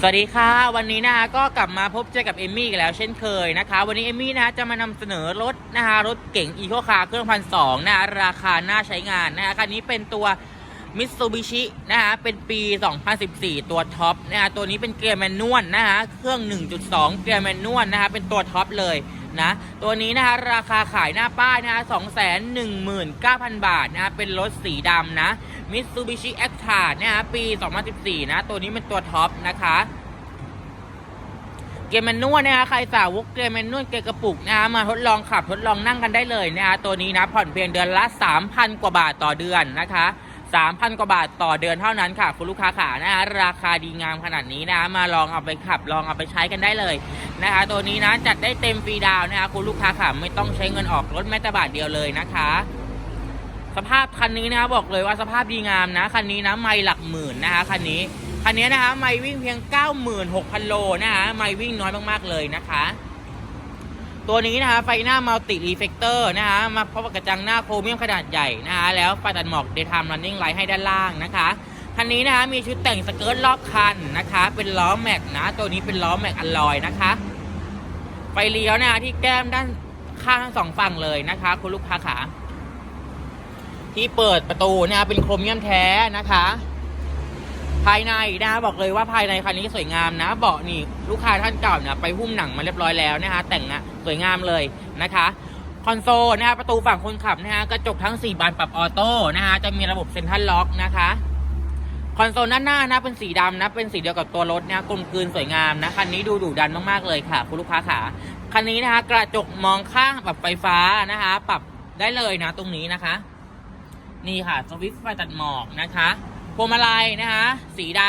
สวัสดีค่ะ วันนี้นะคะก็กลับมาพบเจอกับเอมมี่กันแล้วเช่นเคยนะคะ วันนี้เอมมี่นะคะจะมานำเสนอรถนะคะรถเก๋งอีโคคาร์เครื่องพันสองนะคะราคาน่าใช้งานนะคะคันนี้เป็นตัวมิตซูบิชินะคะเป็นปี 2014 ตัวท็อปนะคะตัวนี้เป็นเกียร์แมนนวลนะคะเครื่อง 1.2 เกียร์แมนนวลนะคะเป็นตัวท็อปเลย นะตัวนี้นะคะราคาขายหน้าป้ายนะคะ219,000 บาทนะคะเป็นรถสีดำนะ Mitsubishi a c t r a นะคะปี 2014 นะ ตัวนี้เป็นตัวท็อปนะคะเกียร์แมนนวลนะคะใครสาวกเกียร์แมนนวลเกรกระปุกนะคะมาทดลองขับทดลองนั่งกันได้เลยนะคะตัวนี้นะผ่อนเพียงเดือนละ 3,000 กว่าบาทต่อเดือนนะคะ3,000 กว่าบาทต่อเดือนเท่านั้นค่ะ คุณลูกค้าขานะคะราคาดีงามขนาดนี้นะะมาลองเอาไปขับลองเอาไปใช้กันได้เลย นะคะตัวนี้นะจัดได้เต็มฟรีดาวนะคะคุณลูกค้าขาไม่ต้องใช้เงินออกรถแม้แต่บาทเดียวเลยนะคะ สภาพคันนี้นะคะบอกเลยว่าสภาพดีงามนะคันนี้นะไม่หลักหมื่นนะคะคันนี้คันนี้นะคะไม่วิ่งเพียง 96,000 โลนะคะไม่วิ่งน้อยมากๆเลยนะคะตัวนี้นะคะไฟหน้ามัลติรีเฟกเตอร์นะคะมาพร้อมกับกระจังหน้าโครเมียมขนาดใหญ่นะคะแล้วไฟตัดหมอก Daytime Running Light ให้ด้านล่างนะคะ คันนี้นะคะมีชุดแต่งสเกิร์ตรอบคันนะคะ เป็นล้อแม็กนะ ตัวนี้เป็นล้อแม็กอลลอยนะคะไฟเลี้ยวนะคะที่แก้มด้านข้างทั้งสองฝั่งเลยนะคะ คุณลูกค้าขาที่เปิดประตูนะคะเป็นโครเมียมแท้นะคะ ภายในนะคะบอกเลยว่าภายในคันนี้สวยงามนะเบาะนี่ลูกค้าท่านเก่าเนี่ยไปหุ้มหนังมาเรียบร้อยแล้วนะคะแต่งนะสวยงามเลยนะคะคอนโซลนะคะประตูฝั่งคนขับนะคะกระจกทั้ง 4 บานปรับออโต้นะคะจะมีระบบเซ็นทรัลล็อกนะคะ คอนโซลด้านหน้านะเป็นสีดำนะเป็นสีเดียวกับตัวรถนะกลมกลืนสวยงามนะคันนี้ดูดุดันมากๆเลยค่ะ คุณลูกค้าขาคันนี้นะคะ กระจกมองข้างปรับไฟฟ้านะคะ ปรับได้เลยนะ ตรงนี้นะคะ นี่ค่ะสวิตช์ไฟตัดหมอกนะคะพวงมาลัยนะคะ สีด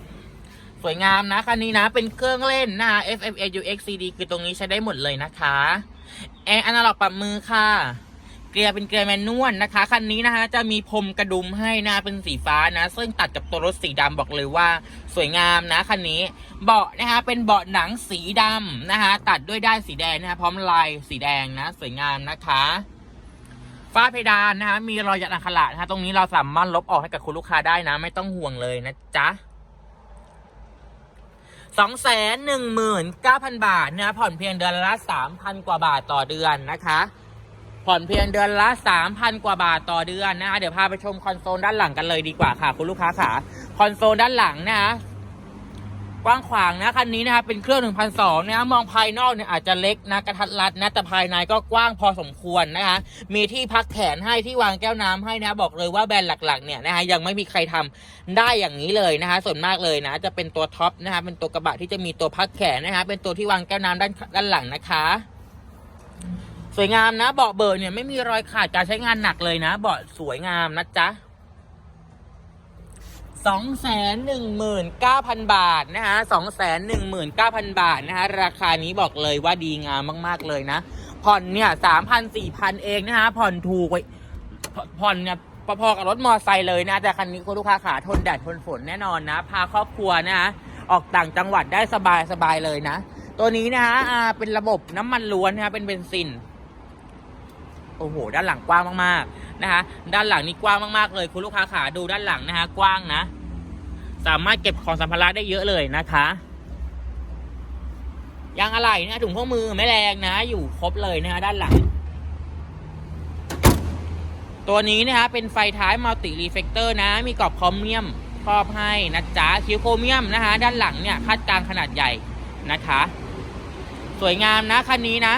ำสวยงามนะคันนี้นะ เป็นเครื่องเล่นนะคะ FM AUX CD คือตรงนี้ใช้ได้หมดเลยนะคะแอร์อนาล็อกปรับมือค่ะ เกียร์เป็นเกียร์แมนนวลนะคะ คันนี้นะคะจะมีพรมกระดุมให้นะเป็นสีฟ้านะ ซึ่งตัดกับตัวรถสีดำบอกเลยว่า สวยงามนะคันนี้ เบาะนะคะเป็นเบาะหนังสีดำนะคะ ตัดด้วยด้านสีแดงนะคะพร้อมลายสีแดงนะ สวยงามนะคะฝ้าเพดานนะคะมีรอยยัดอัคระนะคะตรงนี้เราสามารถลบออกให้กับคุณลูกค้าได้นะ ไม่ต้องห่วงเลยนะจ๊ะสองแสนหนึ่งหมื่นเก้าพันบาทนะผ่อนเพียงเดือนละสามพันกว่าบาทต่อเดือนนะคะ ผ่อนเพียงเดือนละสามพันกว่าบาทต่อเดือนนะคะเดี๋ยวพาไปชมคอนโซลด้านหลังกันเลยดีกว่าค่ะ คุณลูกค้าขาคอนโซลด้านหลังนะคะกว้างขวางนะคันนี้นะคะเป็นเครื่อง1,200นะมองภายนอกเนี่ยอาจจะเล็กนะกระทัดรัดนะแต่ภายในก็กว้างพอสมควรนะคะมีที่พักแขนให้ที่วางแก้วน้ำให้นะบอกเลยว่าแบรนด์หลักๆเนี่ยนะคะยังไม่มีใครทำได้อย่างนี้เลยนะคะส่วนมากเลยนะจะเป็นตัวท็อปนะคะเป็นตัวกระบะที่จะมีตัวพักแขนนะคะเป็นตัวที่วางแก้วน้ำด้านด้านหลังนะคะ สวยงามนะเบาะเบิร์เนี่ยไม่มีรอยขาดการใช้งานหนักเลยนะเบาะสวยงามนะจ๊ะสองแสนหนึ่งหมื่นเก้าพันบาทนะคะสองแสนหนึ่งหมื่นเก้าพันบาทนะคะราคานี้บอกเลยว่าดีงามมาก ๆ เลยนะ ผ่อนเนี่ยสามพันสี่พันเองนะคะผ่อนถูกไว้ผ่อนเนี่ยพอๆกับรถมอไซค์เลยนะ แต่คันนี้คุณลูกค้าขาทนแดดทนฝนแน่นอนนะ พาครอบครัวนะคะออกต่างจังหวัดได้สบายสบายเลยนะ ตัวนี้นะคะเป็นระบบน้ำมันล้วนนะคะเป็นเบนซิน โอ้โห ด้านหลังกว้างมากๆนะคะ ด้านหลังนี่กว้างมากๆเลยคุณลูกค้าขาดูด้านหลังนะคะกว้างนะ สามารถเก็บของสัมภาระได้เยอะเลยนะคะยางอะไหล่นะถุงข้อมือไม่แรงนะ อยู่ครบเลยนะคะด้านหลัง ตัวนี้นะคะเป็นไฟท้ายมัลติรีเฟกเตอร์นะ มีกรอบคอมเมียมครอบให้นะจ๊ะคิวโคเมียมนะคะด้านหลังเนี่ยคาดกลางขนาดใหญ่นะคะ สวยงามนะคันนี้นะ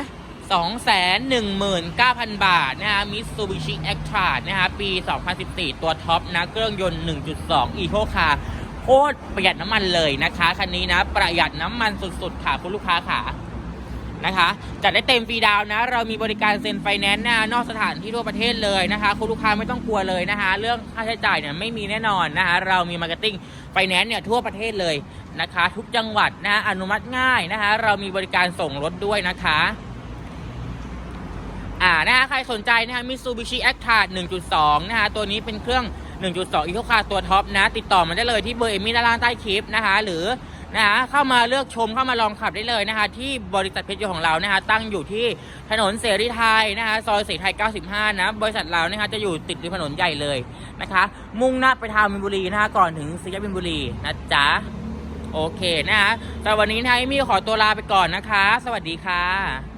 219,000 บาทนะคะ Mitsubishi a c t r a นะคะปี 2014 ตัวท็อปนะ เครื่องยนต์ 1.2 Eco Car โคตรประหยัดน้ำมันเลยนะคะ คันนี้นะ ประหยัดน้ำมันสุดๆ ค่ะ คุณลูกค้าค่ะนะคะจัดได้เต็มฟรีดาวน์นะ เรามีบริการเซ็นไฟแนนซ์นะนอกสถานที่ทั่วประเทศเลยนะคะ คุณลูกค้าไม่ต้องกลัวเลยนะคะ เรื่องค่าใช้จ่ายเนี่ยไม่มีแน่นอนนะคะเรามีมาร์เก็ตติ้งไฟแนนซ์เนี่ยทั่วประเทศเลยนะคะ ทุกจังหวัดนะอนุมัติง่ายนะคะ เรามีบริการส่งรถด้วยนะคะ อ่านะคะใครสนใจนะคะ Mitsubishi a c t r a 1.2 นะคะตัวนี้เป็นเครื่อง 1.2 Eco Car ตัวท็อปนะ ติดต่อมาได้เลยที่เบอร์เอมี่ด้านล่างใต้คลิปนะคะ หรือนะคะเข้ามาเลือกชมเข้ามาลองขับได้เลยนะคะ ที่บริษัทเพชรยนต์ของเรานะคะตั้งอยู่ที่ถนนเสรีไทยนะคะซอยเสรีไทย 95 นะบริษัทเรานะคะจะอยู่ติดริมถนนใหญ่เลยนะคะ มุ่งหน้าไปทางมินบุรีนะคะก่อนถึงสี่แยกมินบุรีนะจ๊ะโอเคนะคะแต่วันนี้นะเอมี่ขอตัวลาไปก่อนนะคะ สวัสดีค่ะ